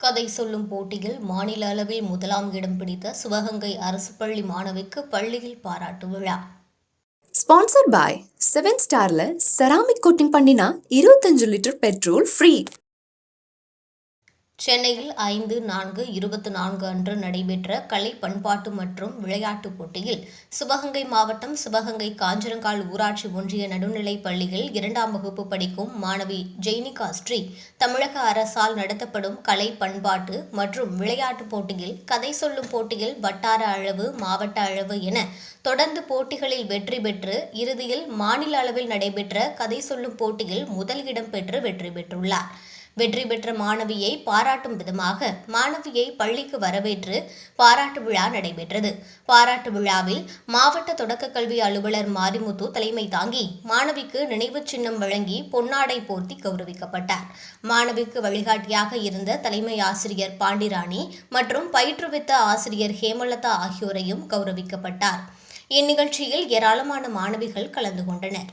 கதை சொல்லும் போட்டியில் மாநில அளவில் முதலாம் இடம் பிடித்த சிவகங்கை அரசு பள்ளி மாணவிக்கு பள்ளியில் பாராட்டு விழா. ஸ்பான்சர் பாய் செவன் ஸ்டார்ல செராமிக் கோட்டிங் பண்ணினா இருபத்தஞ்சு லிட்டர் பெட்ரோல் ஃப்ரீ சென்னையில் ஐந்து நான்கு இருபத்தி நான்கு அன்று நடைபெற்ற கலை பண்பாட்டு மற்றும் விளையாட்டுப் போட்டியில் சிவகங்கை மாவட்டம் சிவகங்கை காஞ்சரங்கால் ஊராட்சி ஒன்றிய நடுநிலைப் பள்ளியில் இரண்டாம் வகுப்பு படிக்கும் மாணவி ஜெய்னிகா ஸ்ரீ தமிழக அரசால் நடத்தப்படும் கலை பண்பாட்டு மற்றும் விளையாட்டுப் போட்டியில் கதை சொல்லும் போட்டியில் வட்டார அளவு மாவட்ட அளவு என தொடர்ந்து போட்டிகளில் வெற்றி பெற்று இறுதியில் மாநில அளவில் நடைபெற்ற கதை சொல்லும் போட்டியில் முதல் இடம் பெற்று வெற்றி பெற்றுள்ளார். வெற்றி பெற்ற மாணவியை பாராட்டும் விதமாக மாணவியை பள்ளிக்கு வரவேற்று பாராட்டு விழா நடைபெற்றது. பாராட்டு விழாவில் மாவட்ட தொடக்கக் கல்வி அலுவலர் மாரிமுத்து தலைமை தாங்கி மாணவிக்கு நினைவுச் சின்னம் வழங்கி பொன்னாடை போர்த்தி கௌரவிக்கப்பட்டார். மாணவிக்கு வழிகாட்டியாக இருந்த தலைமை ஆசிரியர் பாண்டிராணி மற்றும் பயிற்றுவித்த ஆசிரியர் ஹேமலதா ஆகியோரையும் கௌரவிக்கப்பட்டார். இந்நிகழ்ச்சியில் ஏராளமான மாணவிகள் கலந்து கொண்டனர்.